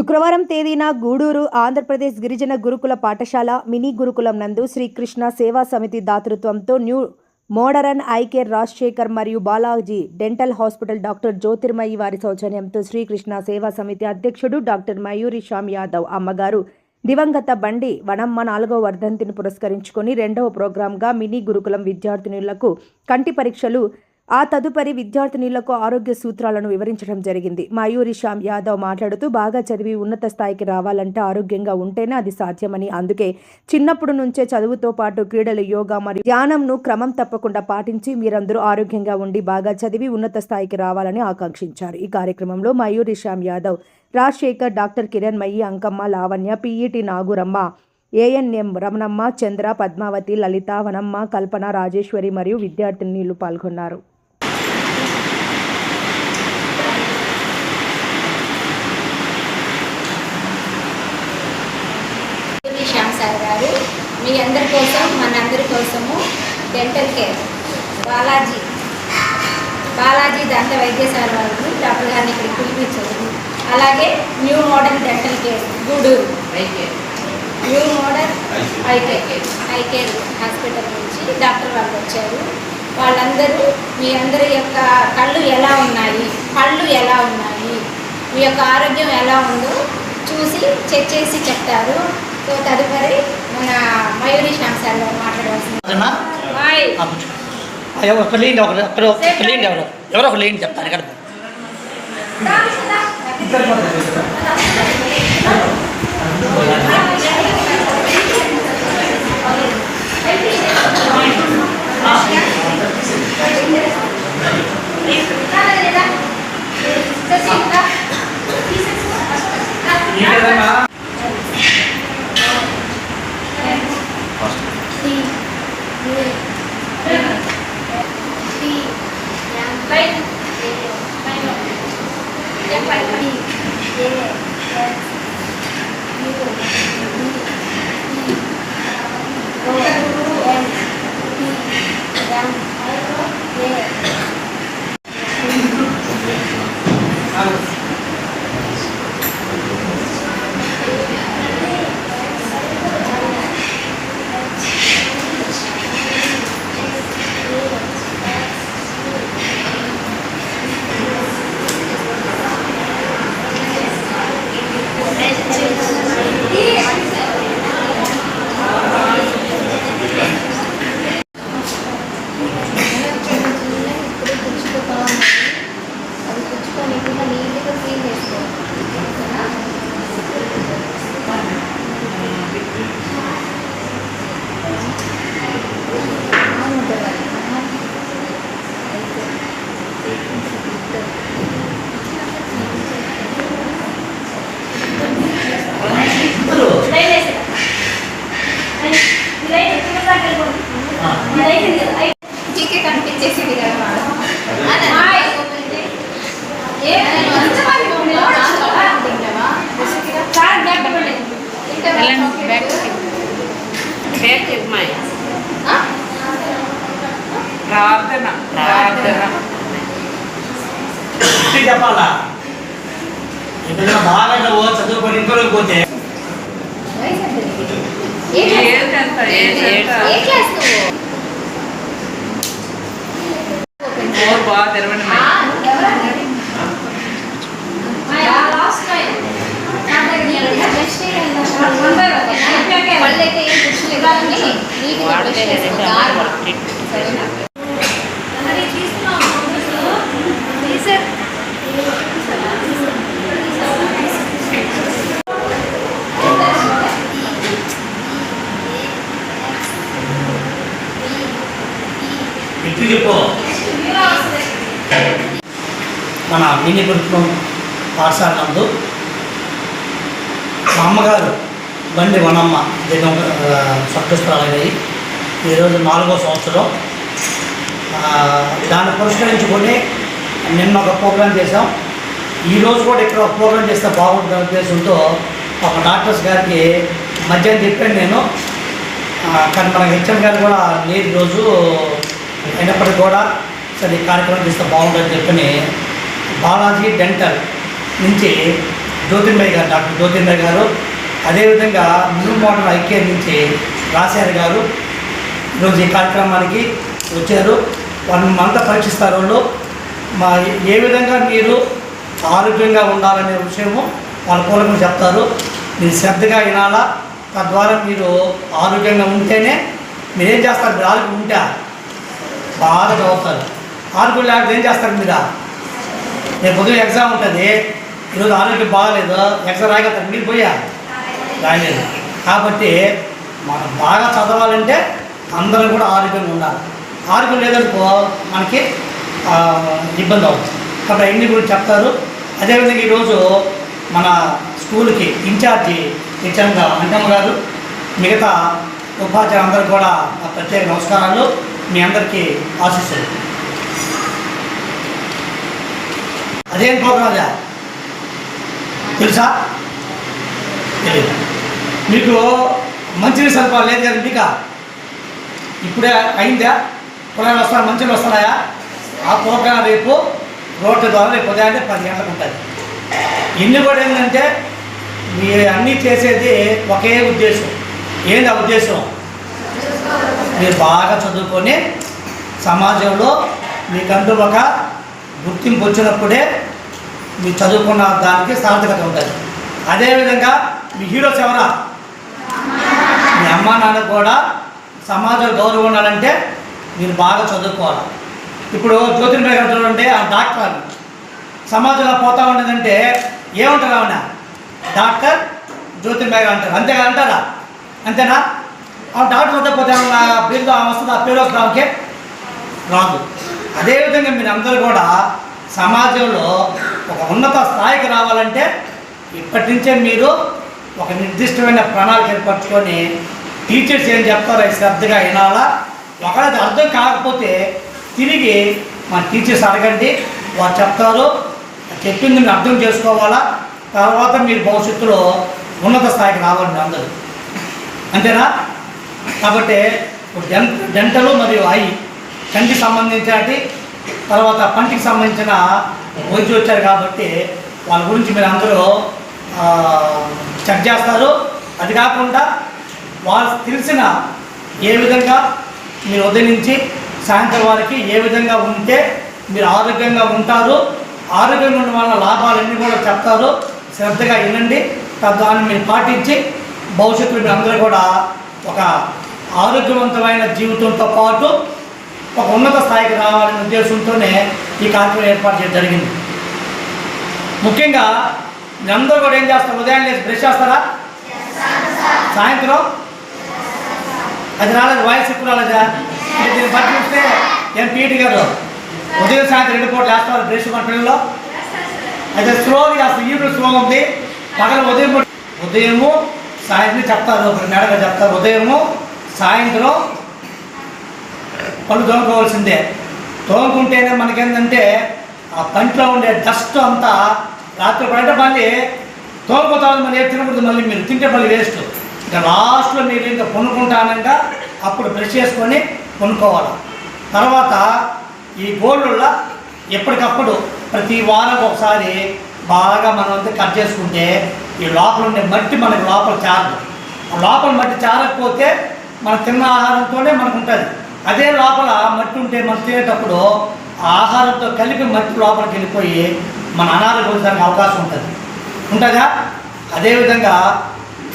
శుక్రవారం తేదీన గూడూరు ఆంధ్రప్రదేశ్ గిరిజన గురుకుల పాఠశాల మినీ గురుకులం నందు Srikrishna Seva Samiti దాతృత్వంతో new modern eye care Rajasekhar మరియు Balaji dental hospital doctor Jyothirmayi వారి సౌజన్యంతో శ్రీకృష్ణ సేవా సమితి అధ్యక్షుడు డాక్టర్ మయూరి శ్యామ్ యాదవ్ అమ్మగారు దివంగత బండి వనమ్మ నాలుగో వర్ధంతిని పురస్కరించుకొని రెండవ ప్రోగ్రాంగా మినీ గురుకులం విద్యార్థినులకు కంటి పరీక్షలు ఆ తదుపరి విద్యార్థినులకు ఆరోగ్య సూత్రాలను వివరించడం జరిగింది. మయూరి శ్యామ్ యాదవ్ మాట్లాడుతూ బాగా చదివి ఉన్నత స్థాయికి రావాలంటే ఆరోగ్యంగా ఉంటేనే అది సాధ్యమని. అందుకే చిన్నప్పుడు నుంచే చదువుతో పాటు క్రీడలు యోగా మరియు ధ్యానంను క్రమం తప్పకుండా పాటించి మీరందరూ ఆరోగ్యంగా ఉండి బాగా చదివి ఉన్నత స్థాయికి రావాలని ఆకాంక్షించారు. ఈ కార్యక్రమంలో మయూరి శ్యామ్ యాదవ్ రాజశేఖర్ డాక్టర్ కిరణ్ మయ్యి అంకమ్మ లావణ్య పిఈటి నాగురమ్మ ఏఎన్ఎం రమణమ్మ చంద్ర పద్మావతి లలిత వనమ్మ కల్పన రాజేశ్వరి మరియు విద్యార్థినీలు పాల్గొన్నారు ఇది శ్యామ్ సార్ గారు. మీ అందరి కోసం మనందరి కోసము డెంటల్ కేర్ బాలాజీ. బాలాజీ దంత వైద్యశాల వారిని డాక్టర్ గారిని ఇక్కడ పిలిపించారు. అలాగే new model dental care. Guduru new model eye care eye care hospital నుంచి డాక్టర్ వాళ్ళు వచ్చారు. వాళ్ళందరూ మీ అందరి యొక్క కళ్ళు ఎలా ఉన్నాయి? పళ్ళు ఎలా ఉన్నాయి? మీ యొక్క ఆరోగ్యం ఎలా ఉందో చూసి చెక్ చేసి చెప్తారు. సో తదుపరి మన మయూరి శ్యామ్ సార్ మాట్లాడవలసింది. ఎవరు? ఒక లేండి ఒకరు ఒకరు ఒక లేండి ఎవరు? ఎవరో ఒక లేండి చెప్తారు? ఇక్కడ అది పోతే ఫోర్ బాగా తెరవండి ఏం నీట్గా. సరేనా? ఎట్లు చెప్పు మినీ గురుకులం పాఠశాల నందు మా అమ్మగారు బండి వనమ్మ దిగం స్వర్గస్థురాలయ్యాయి ఈరోజు నాలుగో సంవత్సరం. దాన్ని పురస్కరించుకొని నిన్న ఒక ప్రోగ్రాం చేసాం ఈరోజు కూడా ఇక్కడ ఒక ప్రోగ్రాం చేస్తే బాగుంటుంది ఉద్దేశంతో ఒక డాక్టర్స్ గారికి మధ్యాహ్నం చెప్పాను నేను. కానీ మన హెచ్ఎం గారు కూడా లేదు రోజు అయినప్పటికీ కూడా సరే ఈ కార్యక్రమం చేస్తే బాగుంటుందని చెప్పని బాలాజీ డెంటల్ నుంచి జ్యోతిర్మయ్య గారు డాక్టర్ జ్యోతిర్మయ్య గారు. అదేవిధంగా న్యూ మోడల్ ఐక్య నుంచి రాశారు గారు ఈరోజు ఈ కార్యక్రమానికి వచ్చారు. వాళ్ళు మనతో పరీక్షిస్తారు వాళ్ళు. మా ఏ విధంగా మీరు ఆరోగ్యంగా ఉండాలనే విషయము వాళ్ళ పూర్వకం చెప్తారు. మీరు శ్రద్ధగా వినాలా. తద్వారా మీరు ఆరోగ్యంగా ఉంటేనే మీరేం చేస్తారు? మీరు ఆరోగ్యం ఉంటే బాగా చదువుతారు ఆరోగ్యం లేకపోతే ఏం చేస్తారు మీరు? రేపు పొద్దున ఎగ్జామ్ ఉంటుంది. ఈరోజు ఆరోగ్యం బాగాలేదు. ఎగ్జామ్ రాయగలుగుతారు? మీరు పోయా రాయలేదు. కాబట్టి మనం బాగా చదవాలంటే అందరం కూడా ఆరోగ్యంగా ఉండాలి. ఆరోగ్యం లేదనుకో మనకి ఇబ్బంది అవుతుంది. కాబట్టి అన్ని గురించి చెప్తారు. అదేవిధంగా ఈరోజు మన స్కూల్కి ఇన్ఛార్జి నిత్యంగా అంటమ్మ గారు మిగతా ఉపాధ్యాయులు అందరూ కూడా ప్రత్యేక నమస్కారాలు. మీ అందరికీ ఆశిస్తుంది అదేం ప్రోగ్రాం తెలుసా? తెలియదు మీకు మంచి సదుపాయాలు లేదు కదా మీకు? ఇప్పుడే అయిందా? పొలాలు వస్తారా మంచిగా వస్తున్నాయా? ఆ ప్రోగ్రాం రేపు రోడ్డు ద్వారా రేపు ఉదయాన్నే పది గంటలకు ఉంటుంది. ఇన్ని కూడా ఏంటంటే మీరు అన్నీ చేసేది ఒకే ఉద్దేశం. ఏంది ఆ ఉద్దేశం? మీరు బాగా చదువుకొని సమాజంలో మీకంటూ ఒక గుర్తింపు వచ్చినప్పుడే మీరు చదువుకున్న దానికి సార్థకత ఉంటుంది. అదేవిధంగా మీ హీరోస్ ఎవరా? మీ అమ్మ నాన్న కూడా సమాజం గౌరవం ఉండాలంటే మీరు బాగా చదువుకోవాలి. ఇప్పుడు జ్యోతిర్మయ గారు చూడండి ఆ డాక్టర్ సమాజంలో పోతా ఉండదంటే ఏమంటారు ఆవిడ? డాక్టర్ జ్యోతిర్మయ గారు అంటారు. అంతేగా అంటారా? అంతేనా? ఆ డాక్టర్ వద్ద పోతే ఏమన్నా పేరుతో వస్తుంది? ఆ పేరు వస్తుంది ఆమెకి రాదు. అదేవిధంగా మీరు అందరు కూడా సమాజంలో ఒక ఉన్నత స్థాయికి రావాలంటే ఇప్పటి నుంచే మీరు ఒక నిర్దిష్టమైన ప్రణాళిక ఏర్పరచుకొని టీచర్స్ ఏం చెప్తారో అది శ్రద్ధగా వినాలా? ఒకవేళ అర్థం కాకపోతే తిరిగి మన టీచర్స్ అడగండి వారు చెప్తారు. చెప్పింది మీరు అర్థం చేసుకోవాలా? తర్వాత మీరు భవిష్యత్తులో ఉన్నత స్థాయికి రావాలండి అందరూ. అంతేనా? కాబట్టి ఇప్పుడు డెన్ డెంటలు మరియు ఐ కంటికి సంబంధించినటి తర్వాత పంటికి సంబంధించిన వైద్యులు వచ్చారు కాబట్టి వాళ్ళ గురించి మీరు అందరూ చెక్ చేస్తారు. అది కాకుండా వాళ్ళు తెలిసిన ఏ విధంగా మీరు ఉదయం నుంచి సాయంత్రం వారికి ఏ విధంగా ఉంటే మీరు ఆరోగ్యంగా ఉంటారు ఆరోగ్యంగా ఉండడం వల్ల లాభాలన్నీ కూడా చెప్తారు. శ్రద్ధగా వినండి. తద్వారా మీరు పాటించి భవిష్యత్తులో మీరు అందరూ కూడా ఒక ఆరోగ్యవంతమైన జీవితంతో పాటు ఒక ఉన్నత స్థాయికి రావాలనే ఉద్దేశంతోనే ఈ కార్యక్రమం ఏర్పాటు చేయడం జరిగింది. ముఖ్యంగా అందరూ కూడా ఏం చేస్తారు? ఉదయం లేచి బ్రష్ చేస్తారా? సాయంత్రం? అది రాలేదు. వాయిస్ ఇప్పుడు రాలేదా? దీన్ని బట్టి చూస్తే ఏం పీటి గారు ఉదయం సాయంత్రం రెండు పూటలు వేస్తారు బ్రష్ మన పిల్లల్లో. అయితే స్లోగా చేస్తారు. ఈవినింగ్ స్లో ఉంది. పగల ఉదయం ఉదయము సాయంత్రం చెప్తారు. ఒక మేడగా చెప్తారు. ఉదయము సాయంత్రం పళ్ళు తోముకోవాల్సిందే తోముకుంటేనే మనకేంటంటే ఆ పంట్లో ఉండే డస్ట్ అంతా రాత్రి పడితే మళ్ళీ తోముకోతామని మళ్ళీ ఏం తినకూడదు మళ్ళీ మీరు తింటే మళ్ళీ వేస్ట్. ఇంకా లాస్ట్లో మీరు ఇంకా కొనుక్కుంటానంట అప్పుడు బ్రష్ చేసుకొని కొనుక్కోవాలి. తర్వాత ఈ గోల్డ్ల ఎప్పటికప్పుడు ప్రతి వారం ఒకసారి బాగా మనం అంతా కట్ చేసుకుంటే ఈ లోపల ఉండే మట్టి మనకి లోపల చారదు. ఆ లోపల మట్టి చారకపోతే మనం తిన్న ఆహారంతోనే మనకు ఉంటుంది అదే లోపల మట్టి ఉంటే మనం తినేటప్పుడు ఆ ఆహారంతో కలిపి మట్టి లోపలికి వెళ్ళిపోయి మన అనారోగ్యం అవకాశం ఉంటుంది. ఉంటుందా? అదేవిధంగా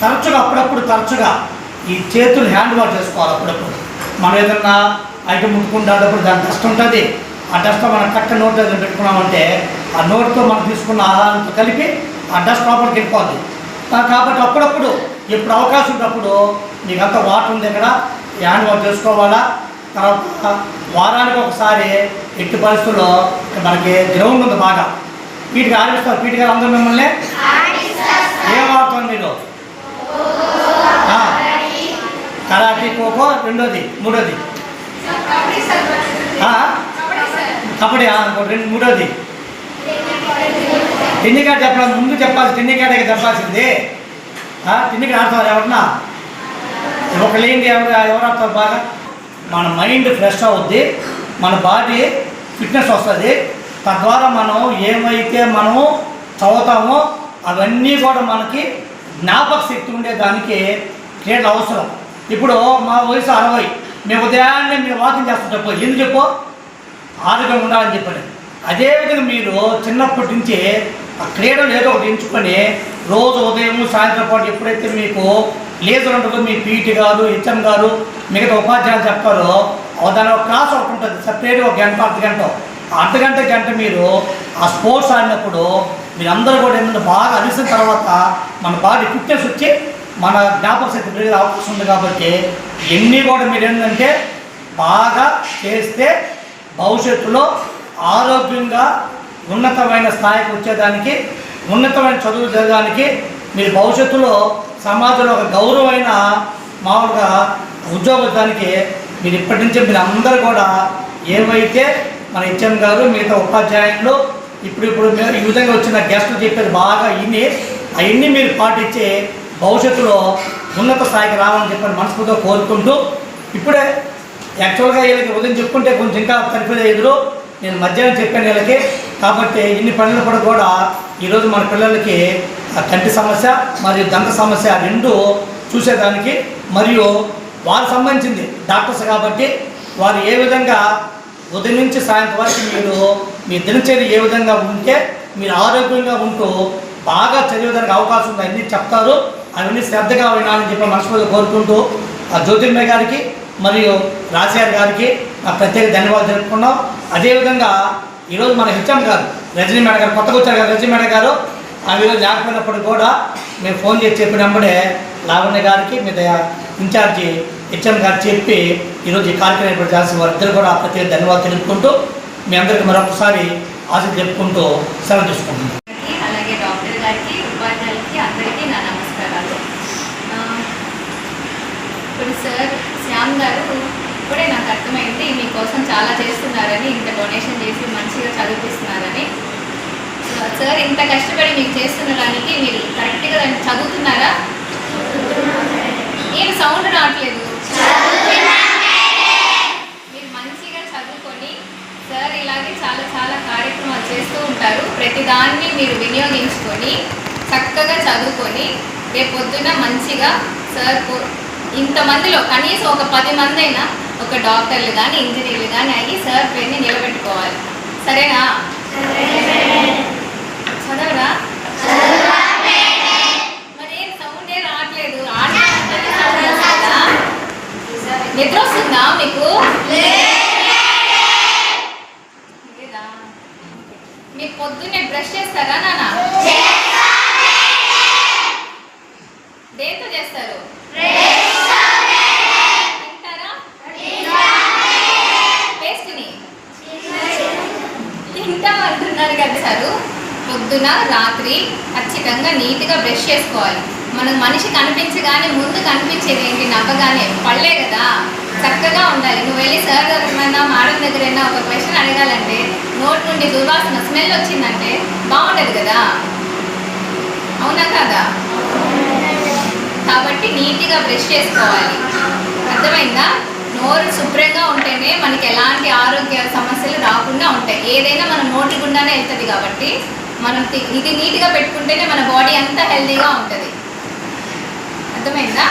తరచుగా అప్పుడప్పుడు తరచుగా ఈ చేతులు హ్యాండ్ వాష్ చేసుకోవాలి అప్పుడప్పుడు. మనం ఏదన్నా ఐటమ్ ముట్టుకుంటేటప్పుడు దాని డస్ట్ ఉంటుంది. ఆ డస్ట్ మనం కట్ట నోట్ ఏదైనా పెట్టుకున్నామంటే ఆ నోట్తో మనం తీసుకున్న ఆహారంతో కలిపి ఆ డస్ట్ లోపలికి వెళ్ళిపోద్ది. కాబట్టి అప్పుడప్పుడు ఎప్పుడు అవకాశం ఉన్నప్పుడు మీకు అంత వాటర్ ఉంది ఇక్కడ హ్యాండ్ వాష్ చేసుకోవాలా? తర్వాత వారానికి ఒకసారి ఎట్టి పరిస్థితుల్లో మనకి గ్రౌండ్ ఉంది బాగా. వీటికి ఆడిస్తారు వీటి గారు అందరూ మిమ్మల్ని? ఏం ఆడుతారు మీరు కరాటీ ఖోఖో రెండోది మూడోది. ఆ, కబడ్డీ రెండు మూడోది. టెన్నికాడ చెప్పాలి ముందు చెప్పాల్సి టెన్నికాడ చెప్పాల్సింది. ఆ, ఆడతారు ఎవరన్నా? ఒక లేని ఎవరు ఎవరు ఆడతారు బాగా? మన మైండ్ ఫ్రెష్ అవుద్ది మన బాడీ ఫిట్నెస్ వస్తుంది. తద్వారా మనం ఏమైతే మనము చదువుతామో అవన్నీ కూడా మనకి జ్ఞాపక శక్తి ఉండేదానికి క్రీడలు అవసరం. ఇప్పుడు మా వయసు అరవై మేము ఉదయాన్నే మేము వాకింగ్ చేస్తాం చెప్పు. ఎందుకు చెప్పు? ఆరోగ్యం ఉండాలని చెప్పండి. అదేవిధంగా మీరు చిన్నప్పటి నుంచి ఆ క్రీడలు ఏదో ఒకటి ఎంచుకొని రోజు ఉదయం సాయంత్రం పాటు ఎప్పుడైతే మీకు లేజర్ ఉంటుందో మీ పీటీ గారు హెచ్ఎం గారు మిగతా ఉపాధ్యాయులు చెప్తారు. దాని ఒక క్లాస్ ఒకటి ఉంటుంది. సపరేట్ ఒక గంట అర్ధ గంట. అర్ధ గంట గంట మీరు ఆ స్పోర్ట్స్ ఆడినప్పుడు మీరందరూ కూడా ఏంటంటే బాగా అలిసిన తర్వాత మన బాడీ ఫిట్నెస్ వచ్చి మన జ్ఞాపక శక్తి పెరిగే అవకాశం ఉంది కాబట్టి ఎన్ని కూడా మీరు ఏంటంటే బాగా చేస్తే భవిష్యత్తులో ఆరోగ్యంగా ఉన్నతమైన స్థాయికి వచ్చేదానికి ఉన్నతమైన చదువు చదవడానికి మీరు భవిష్యత్తులో సమాజంలో ఒక గౌరవమైన మామూలుగా ఉద్యోగానికి మీరు ఇప్పటి నుంచి మీరు అందరూ కూడా ఏవైతే మన హెచ్ఎం గారు మిగతా ఉపాధ్యాయులు ఇప్పుడు ఇప్పుడు మీరు ఈ విధంగా వచ్చిన గెస్టులు చెప్పేది బాగా ఇన్ని అవన్నీ మీరు పాటించి భవిష్యత్తులో ఉన్నత స్థాయికి రావాలని చెప్పని మనస్ఫూర్తిగా కోరుకుంటూ ఇప్పుడే యాక్చువల్గా వీళ్ళకి ఉదయం చెప్పుకుంటే కొంచెం ఇంకా కలిపేది ఎదురు నేను మధ్యాహ్నం చెప్పాను వీళ్ళకి కాబట్టి ఇన్ని పనులు కూడా కూడా ఈరోజు మన పిల్లలకి ఆ కంటి సమస్య మరియు దంత సమస్య రెండు చూసేదానికి మరియు వారు సంబంధించింది డాక్టర్స్ కాబట్టి వారు ఏ విధంగా ఉదయం నుంచి సాయంత్రం వరకు మీరు మీ దినచర్య ఏ విధంగా ఉంటే మీరు ఆరోగ్యంగా ఉంటూ బాగా చదివేదానికి అవకాశం ఉంది అన్నీ చెప్తారు. అవన్నీ శ్రద్ధగా వినాలని చెప్పి మనస్ఫూర్తిగా కోరుకుంటూ ఆ జ్యోతిర్మయ్య గారికి మరియు రాజశేఖర్ గారికి నా ప్రత్యేక ధన్యవాదాలు తెలుపుకున్నాం అదేవిధంగా ఈరోజు మన హెచ్ఎం గారు రజనీ మేడ గారు కొత్తగా వచ్చారు కదా రజనీ మేడం గారు ఆ ఈరోజు లేకపోయినప్పుడు కూడా మేము ఫోన్ చేసి చెప్పినప్పుడే లావణ్య గారికి మీ ఇన్ఛార్జి హెచ్ఎం గారు చెప్పి ఈరోజు ఈ కార్యక్రమం ఏర్పాటు చేసిన వారిద్దరు కూడా ప్రత్యేక ధన్యవాదాలు తెలుపుకుంటూ మీ అందరికీ మరొకసారి ఆశ చెప్పుకుంటూ సెలవు తీసుకుంటున్నాం గారికి, అలాగే డాక్టర్ గారికి ఉపాధ్యాయులకి అందరికీ నా నమస్కారాలు ఆ, ఇప్పుడు సార్ శ్యామ్ గారు ఇప్పుడే నాకు అర్థమైంది మీకోసం చాలా చేస్తున్నారని ఇంత డొనేషన్ చేసి మంచిగా చదివిస్తున్నారని. సార్ ఇంత కష్టపడి మీకు చేస్తున్న దానికి మీరు కరెక్ట్గా దాన్ని చదువుతున్నారా? ఏం సౌండ్ రావట్లేదు. మీరు మంచిగా చదువుకొని సార్ ఇలాగే చాలా చాలా కార్యక్రమాలు చేస్తూ ఉంటారు. ప్రతిదాన్ని మీరు వినియోగించుకొని చక్కగా చదువుకొని రేపొద్దున మంచిగా సార్ ఇంతమందిలో కనీసం ఒక పది మంది అయినా ఒక డాక్టర్లు కానీ ఇంజనీర్లు కానీ అయ్యి సార్ పేరుని నిలబెట్టుకోవాలి. సరేనా చదవరా మరి ఏం సౌండే రావట్లేదు ఆడటానికి sound వస్తుందా? నిద్ర వస్తుందా మీకు లేదా? మీరు పొద్దున్నే బ్రష్ చేస్తారా నాన్న దేంతో చేస్తారు తింటారా పేస్ట్ని తింటాం చేస్తారు పొద్దున రాత్రి ఖచ్చితంగా నీట్గా బ్రష్ చేసుకోవాలి. మనకు మనిషి కనిపించగానే ముందు కనిపించేది ఏంటి? నవ్వగానే. పళ్ళే కదా. చక్కగా ఉండాలి. నువ్వు వెళ్ళి సార్ దగ్గరైనా మేడం దగ్గరైనా ఒక క్వశ్చన్ అడగాలంటే నోట్ నుండి దుర్వాసన స్మెల్ వచ్చిందంటే బాగుండదు కదా. అవునా కదా? కాబట్టి నీట్గా బ్రష్ చేసుకోవాలి. అర్థమైందా? నోరు శుభ్రంగా ఉంటేనే మనకి ఎలాంటి ఆరోగ్య సమస్య నోటి వెళ్తుంది కాబట్టి మనం ఇది నీట్గా పెట్టుకుంటేనే మన బాడీ అంతా హెల్తీగా ఉంటుంది. అర్థమైందా.